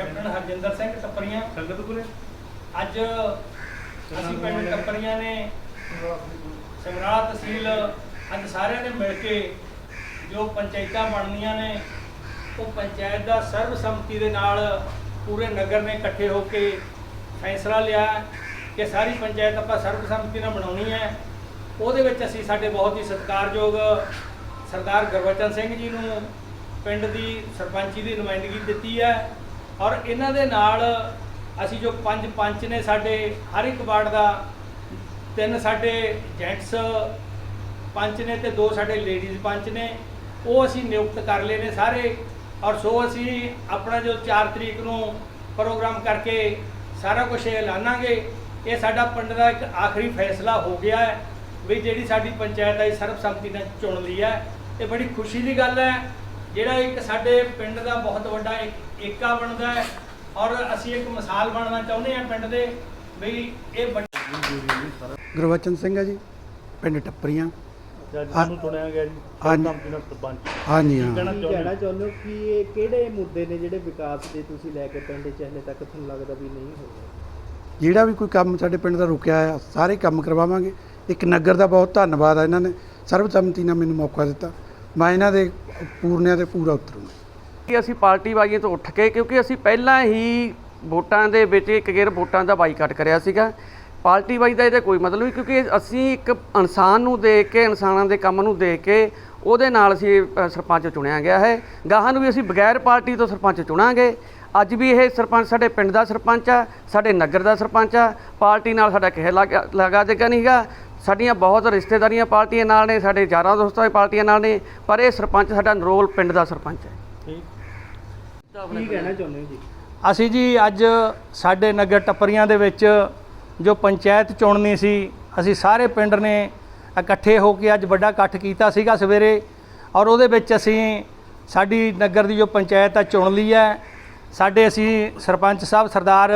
Captain Harjinder Singh Tappariyan ਸੰਗਤਪੁਰੇ। ਅੱਜ ਅਸੀਂ ਪਿੰਡ ਟੱਪਰੀਆਂ ਨੇ ਸਮਰਾਲਾ ਤਹਿਸੀਲ ਅੱਜ ਸਾਰਿਆਂ ਨੇ ਮਿਲ ਕੇ ਜੋ ਪੰਚਾਇਤਾਂ ਬਣਨੀਆਂ ਨੇ ਉਹ ਪੰਚਾਇਤ ਦਾ ਸਰਬਸੰਮਤੀ ਦੇ ਨਾਲ ਪੂਰੇ ਨਗਰ ਨੇ ਇਕੱਠੇ ਹੋ ਕੇ ਫੈਸਲਾ ਲਿਆ ਕਿ ਸਾਰੀ ਪੰਚਾਇਤ ਆਪਾਂ ਸਰਬਸੰਮਤੀ ਨਾਲ ਬਣਾਉਣੀ ਹੈ। ਉਹਦੇ ਵਿੱਚ ਅਸੀਂ ਸਾਡੇ ਬਹੁਤ ਹੀ ਸਤਿਕਾਰਯੋਗ ਸਰਦਾਰ ਗੁਰਬਚਨ ਸਿੰਘ ਜੀ ਨੂੰ ਪਿੰਡ ਦੀ ਸਰਪੰਚੀ ਦੀ ਨੁਮਾਇੰਦਗੀ ਦਿੱਤੀ ਹੈ। ਔਰ ਇਹਨਾਂ ਦੇ ਨਾਲ ਅਸੀਂ ਜੋ ਪੰਜ ਪੰਚ ਨੇ ਸਾਡੇ, ਹਰ ਇੱਕ ਵਾਰਡ ਦਾ, ਤਿੰਨ ਸਾਡੇ ਜੈਂਟਸ ਪੰਚ ਨੇ ਤੇ ਦੋ ਸਾਡੇ ਲੇਡੀਜ਼ ਪੰਚ ਨੇ, ਉਹ ਅਸੀਂ ਨਿਯੁਕਤ ਕਰ ਲਏ ਨੇ ਸਾਰੇ। ਔਰ ਸੋ ਅਸੀਂ ਆਪਣਾ ਜੋ 4 ਤਰੀਕ ਨੂੰ ਪ੍ਰੋਗਰਾਮ ਕਰਕੇ ਸਾਰਾ ਕੁਝ ਐਲਾਨਾਂਗੇ। ਇਹ ਸਾਡਾ ਪਿੰਡ ਦਾ ਇੱਕ ਆਖਰੀ ਫੈਸਲਾ ਹੋ ਗਿਆ ਹੈ ਵੀ ਜਿਹੜੀ ਸਾਡੀ ਪੰਚਾਇਤ ਆਈ ਸਰਬਸੰਮਤੀ ਨਾਲ ਚੁਣ ਲਈ ਹੈ। ਇਹ ਬੜੀ ਖੁਸ਼ੀ ਦੀ ਗੱਲ ਹੈ। ਜਿਹੜਾ ਇੱਕ ਸਾਡੇ ਪਿੰਡ ਦਾ ਬਹੁਤ ਵੱਡਾ ਇੱਕ ਏਕਾ ਬਣਦਾ ਹੈ ਔਰ ਅਸੀਂ ਇੱਕ ਮਿਸਾਲ ਬਣਨਾ ਚਾਹੁੰਦੇ ਹਾਂ ਪਿੰਡ ਦੇ ਵੀ ਇਹ ਵੱਡਾ ਗੁਰਵਚਨ ਸਿੰਘ ਹੈ ਜੀ ਪਿੰਡ ਟੱਪਰੀਆਂ। ਜੱਜ ਨੂੰ ਚੁਣਿਆ ਗਿਆ ਜੀ ਹਾਂਜੀ। ਸਰਬਸੰਮਤੀ ਨਾਲ ਸਰਪੰਚ। ਹਾਂਜੀ ਕੀ ਹਾਂ ਕਹਿਣਾ ਕੀ ਚਾਹੁੰਦੇ ਕਹਿਣਾ ਚਾਹੁੰਦੇ ਹੋ ਕਿ ਇਹ ਕਿਹੜੇ ਮੁੱਦੇ ਨੇ ਜਿਹੜੇ ਵਿਕਾਸ ਦੇ ਤੁਸੀਂ ਲੈ ਕੇ ਪਿੰਡ 'ਚ ਹਲੇ ਤੱਕ ਤੁਹਾਨੂੰ ਲੱਗਦਾ ਵੀ ਨਹੀਂ ਹੋਏ? ਜਿਹੜਾ ਵੀ ਕੋਈ ਕੰਮ ਸਾਡੇ ਪਿੰਡ ਦਾ ਰੁਕਿਆ ਆ ਸਾਰੇ ਕੰਮ ਕਰਵਾਵਾਂਗੇ। ਇੱਕ ਨਗਰ ਦਾ ਬਹੁਤ ਧੰਨਵਾਦ ਆ ਇਹਨਾਂ ਨੇ। ਸਰਬਸੰਮਤੀ ਨਾਲ ਮੈਨੂੰ ਮੌਕਾ ਦਿੱਤਾ। ਮੈਂ ਇਹਨਾਂ ਦੇ ਪੂਰਨਿਆਂ ਤੇ ਪੂਰਾ ਉਤਰੂੰਗਾ। ਕਿ ਅਸੀਂ ਪਾਰਟੀ ਵਾਈਏ ਤੋਂ ਉੱਠ ਕੇ ਕਿਉਂਕਿ ਅਸੀਂ ਪਹਿਲਾਂ ਹੀ ਵੋਟਾਂ ਦੇ ਵਿੱਚ ਇੱਕ ਗੇਰ ਵੋਟਾਂ ਦਾ ਬਾਈਕਾਟ ਕਰਿਆ ਸੀਗਾ। ਪਾਰਟੀ ਵਾਈ ਦਾ ਇਹਦਾ ਕੋਈ ਮਤਲਬ ਨਹੀਂ ਕਿਉਂਕਿ ਅਸੀਂ ਇੱਕ ਇਨਸਾਨ ਨੂੰ ਦੇਖ ਕੇ ਇਨਸਾਨਾਂ ਦੇ ਕੰਮ ਨੂੰ ਦੇਖ ਕੇ ਉਹਦੇ ਨਾਲ ਅਸੀਂ ਅ, ਸਰਪੰਚ ਚੁਣਿਆ ਗਿਆ ਹੈ। ਗਾਹਾਂ ਨੂੰ ਵੀ ਅਸੀਂ ਬਗੈਰ ਪਾਰਟੀ ਤੋਂ ਸਰਪੰਚ ਚੁਣਾਂਗੇ। ਅੱਜ ਵੀ ਇਹ ਸਰਪੰਚ ਸਾਡੇ ਪਿੰਡ ਦਾ ਸਰਪੰਚ ਆ ਸਾਡੇ ਨਗਰ ਦਾ ਸਰਪੰਚ ਆ ਪਾਰਟੀ ਨਾਲ ਸਾਡਾ ਕਿਸੇ ਲਗਾ ਲਗਾ ਦੇਗਾ ਨਹੀਂਗਾ ਸਾਡੀਆਂ ਬਹੁਤ ਰਿਸ਼ਤੇਦਾਰੀਆਂ ਪਾਰਟੀਆਂ ਨਾਲ ਨੇ ਸਾਡੇ ਯਾਰਾਂ ਦੋਸਤਾਂ ਦੀ ਪਾਰਟੀਆਂ ਨਾਲ ਨੇ ਪਰ ਇਹ ਸਰਪੰਚ ਸਾਡਾ ਨਰੋਲ ਪਿੰਡ ਦਾ ਸਰਪੰਚ ਹੈ। ਕੀ ਕਹਿਣਾ ਚਾਹੁੰਦੇ ਹੋ ਜੀ? ਅਸੀਂ ਜੀ ਅੱਜ ਸਾਡੇ ਨਗਰ ਟੱਪਰੀਆਂ ਦੇ ਵਿੱਚ ਜੋ ਪੰਚਾਇਤ ਚੁਣਨੀ ਸੀ ਅਸੀਂ ਸਾਰੇ ਪਿੰਡ ਨੇ ਇਕੱਠੇ ਹੋ ਕੇ ਅੱਜ ਵੱਡਾ ਇਕੱਠ ਕੀਤਾ ਸੀਗਾ ਸਵੇਰੇ ਔਰ ਉਹਦੇ ਵਿੱਚ ਅਸੀਂ ਸਾਡੀ ਨਗਰ ਦੀ ਜੋ ਪੰਚਾਇਤ ਆ ਚੁਣ ਲਈ ਹੈ। ਸਾਡੇ ਅਸੀਂ ਸਰਪੰਚ ਸਾਹਿਬ ਸਰਦਾਰ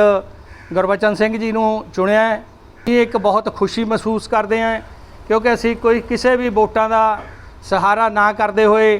ਗੁਰਬਚਨ ਸਿੰਘ ਜੀ ਨੂੰ ਚੁਣਿਆ ਹੈ। ਇਹ ਇੱਕ ਬਹੁਤ ਖੁਸ਼ੀ ਮਹਿਸੂਸ ਕਰਦੇ ਹਾਂ ਕਿਉਂਕਿ ਅਸੀਂ ਕੋਈ ਕਿਸੇ ਵੀ ਵੋਟਾਂ ਦਾ ਸਹਾਰਾ ਨਾ ਕਰਦੇ ਹੋਏ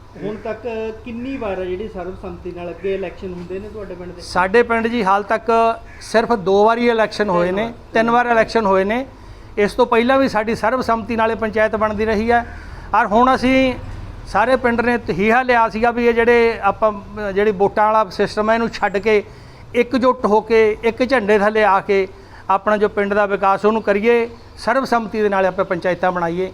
ਹੁਣ ਤੱਕ ਕਿੰਨੀ ਵਾਰ ਜਿਹੜੀ ਸਰਬਸੰਮਤੀ ਨਾਲ ਅੱਗੇ ਇਲੈਕਸ਼ਨ ਹੁੰਦੇ ਨੇ ਤੁਹਾਡੇ ਪਿੰਡ ਦੇ? ਸਾਡੇ ਪਿੰਡ ਜੀ ਹਾਲ ਤੱਕ ਸਿਰਫ ਦੋ ਵਾਰੀ ਇਲੈਕਸ਼ਨ ਹੋਏ ਨੇ, ਤਿੰਨ ਵਾਰ ਇਲੈਕਸ਼ਨ ਹੋਏ ਨੇ। ਇਸ ਤੋਂ ਪਹਿਲਾਂ ਵੀ ਸਾਡੀ ਸਰਬਸੰਮਤੀ ਨਾਲੇ ਪੰਚਾਇਤ ਬਣਦੀ ਰਹੀ ਹੈ। ਔਰ ਹੁਣ ਅਸੀਂ ਸਾਰੇ ਪਿੰਡ ਨੇ ਤਹੀਹਾ ਲਿਆ ਸੀਗਾ ਵੀ ਇਹ ਜਿਹੜੇ ਆਪਾਂ, ਜਿਹੜੀ ਵੋਟਾਂ ਵਾਲਾ ਸਿਸਟਮ ਹੈ ਇਹਨੂੰ ਛੱਡ ਕੇ ਇਕਜੁੱਟ ਹੋ ਕੇ, ਇੱਕ ਝੰਡੇ ਥੱਲੇ ਆ ਕੇ ਆਪਣਾ ਜੋ ਪਿੰਡ ਦਾ ਵਿਕਾਸ ਉਹਨੂੰ ਕਰੀਏ ਸਰਬਸੰਮਤੀ ਦੇ ਨਾਲ ਆਪਾਂ ਪੰਚਾਇਤਾਂ ਬਣਾਈਏ।